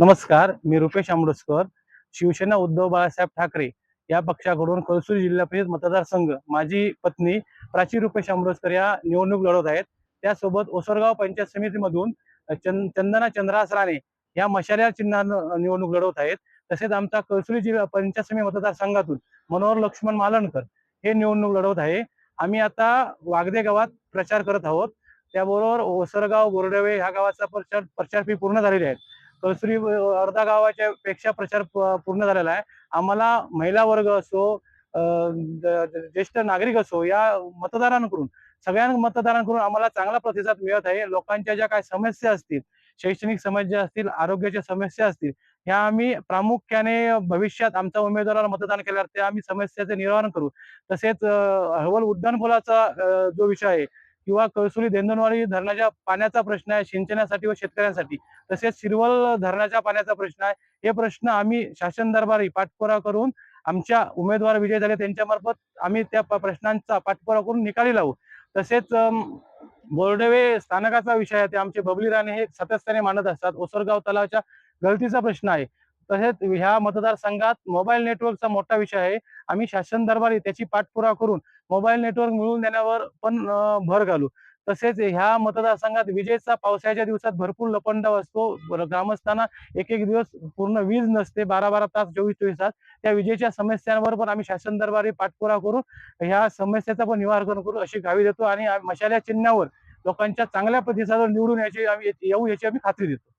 नमस्कार मी रुपेश आंबडसकर शिवसेना उद्धव बाळासाहेब ठाकरे या पक्षाकडून कळसूर जिल्हा परिषद मतदारसंघ माझी पत्नी प्राची रुपेश आंबडसकर या निवडणूक लढवत आहेत. त्यासोबत ओसरगाव पंचायत समितीमधून चंद चंदना चंद्रास राणे या मशाल्या चिन्हानं निवडणूक लढवत आहेत. तसेच आमचा कळसुरी जिल्हा पंचायत समिती मतदारसंघातून मनोहर लक्ष्मण मालणकर हे निवडणूक लढवत आहे. आम्ही आता वागदे गावात प्रचार करत आहोत. त्याबरोबर ओसरगाव बोर्डवे ह्या गावाचा प्रचार प्रचार फी पूर्ण झालेली आहे. कळसुरी अर्धा गावाच्या पेक्षा प्रचार पूर्ण झालेला आहे. आम्हाला महिला वर्ग असो ज्येष्ठ नागरिक असो या मतदारांकडून सगळ्या मतदारांकडून आम्हाला चांगला प्रतिसाद मिळत आहे. लोकांच्या ज्या काही समस्या असतील शैक्षणिक समस्या असतील आरोग्याच्या समस्या असतील ह्या आम्ही प्रामुख्याने भविष्यात आमच्या उमेदवाराला मतदान केल्यावर त्या आम्ही समस्याचे निवारण करू. तसेच हवल उड्डाणपुलाचा जो विषय आहे किंवा कळसुली देंदनवाडी धरणाच्या पाण्याचा प्रश्न आहे सिंचनासाठी व शेतकऱ्यांसाठी. तसेच शिरवल धरणाच्या पाण्याचा प्रश्न आहे. हे प्रश्न आम्ही शासन दरबारी पाठपुरा करून आमच्या उमेदवार विजय झाले. त्यांच्यामार्फत आम्ही त्या प्रश्नांचा पाठपुरा करून निकाली लावू. तसेच बोर्डवे स्थानकाचा विषय आहे. ते आमचे बबली राणे हे सातत्याने मांडत असतात. ओसरगाव तलावाच्या गळतीचा प्रश्न आहे. तसेच ह्या मतदारसंघात मोबाईल नेटवर्कचा मोठा विषय आहे. आम्ही शासन दरबारी त्याची पाठपुरा करून मोबाईल नेटवर्क मिळवून देण्यावर पण भर घालू. तसेच ह्या मतदारसंघात विजेचा पावसाळ्याच्या दिवसात भरपूर लपंडाव असतो. ग्रामस्थांना एक एक दिवस पूर्ण वीज नसते. बारा बारा तास चोवीस चोवीस तास त्या विजेच्या समस्यांवर पण आम्ही शासन दरबारी पाठपुरा करून ह्या समस्याचा पण निवारण करू अशी गावी देतो. आणि मशाल्या चिन्हावर लोकांच्या चांगल्या प्रतिसादावर निवडून याची आम्ही येऊ याची आम्ही खात्री देतो.